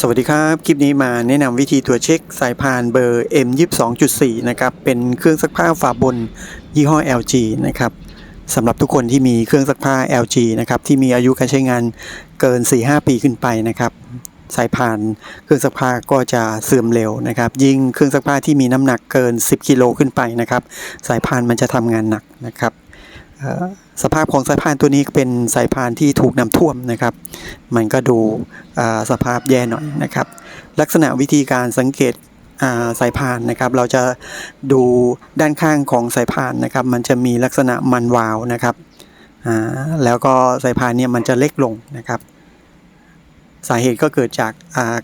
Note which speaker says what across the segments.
Speaker 1: สวัสดีครับ คลิปนี้มาแนะนำวิธีตรวจเช็คสายพานเบอร์ M22.4 นะครับ เป็นเครื่องซักผ้าฝาบนยี่ห้อ LG นะครับสำหรับทุกคนที่มีเครื่องซักผ้า LG นะครับ ที่มีอายุการใช้งานเกิน 4-5 ปีขึ้นไปนะครับ สายพานเครื่องซักผ้าก็จะเสื่อมเร็วนะครับ ยิ่งเครื่องซักผ้าที่มีน้ำหนักเกิน 10 กิโลขึ้นไปนะครับ สายพานมันจะทำงานหนักนะครับ สภาพของสายพานตัวนี้เป็นสายพานที่ถูกน้ำท่วมนะครับ มันก็ดูสภาพแย่หน่อยนะครับ ลักษณะวิธีการสังเกตสายพานนะครับ เราจะดูด้านข้างของสายพานนะครับ มันจะมีลักษณะมันวาวนะครับแล้วก็สายพานเนี่ยมันจะเล็กลงนะครับ สาเหตุก็เกิดจาก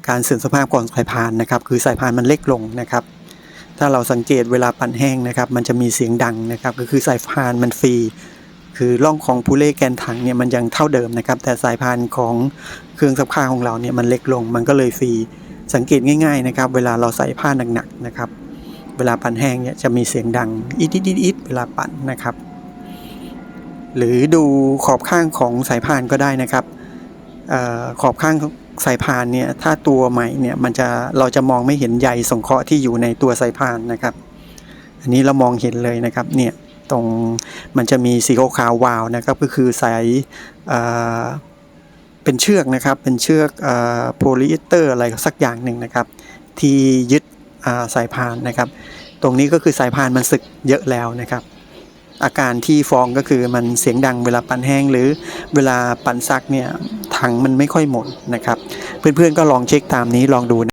Speaker 1: การเสื่อมสภาพของสายพานนะครับ คือสายพานมันเล็กลงนะครับ ถ้าเราสังเกตเวลาปั่นแห้งนะครับ มันจะมีเสียงดังนะครับ ก็คือสายพานมันฟรี คือร่องของพูเล่แกนถังเนี่ยมันยังเท่าเดิมนะครับ แต่สายพานของเครื่องซักผ้าของเราเนี่ยมันเล็กลง มันก็เลยฟรี สังเกตง่ายๆนะครับ เวลาเราใส่ผ้าหนักๆนะครับ เวลาปั่นแห้งเนี่ยจะมีเสียงดังอิดอิดอิดอิเวลาปั่นนะครับ หรือดูขอบข้างของสายพานก็ได้นะครับ ขอบข้างสายพานเนี่ยถ้าตัวใหม่เนี่ยมันจะเราจะมองไม่เห็นใยสงเคราะห์ที่อยู่ในตัวสายพานนะครับ อันนี้เรามองเห็นเลยนะครับเนี่ยตรงมันจะมีสีขาววาวนะครับก็คือสายเเป็นเชือกนะครับเป็นเชือกโพลีเอสเตอร์อะไรสักอย่างหนึ่งนะครับ ที่ยึดสายพานนะครับ ตรงนี้ก็คือสายพานมันสึกเยอะแล้วนะครับอาการที่ฟองก็คือมันเสียงดังเวลาปั่นแห้งหรือเวลาปั่นซักเนี่ย ถังมันไม่ค่อยหมดนะครับ เพื่อนๆก็ลองเช็คตามนี้ลองดูนะ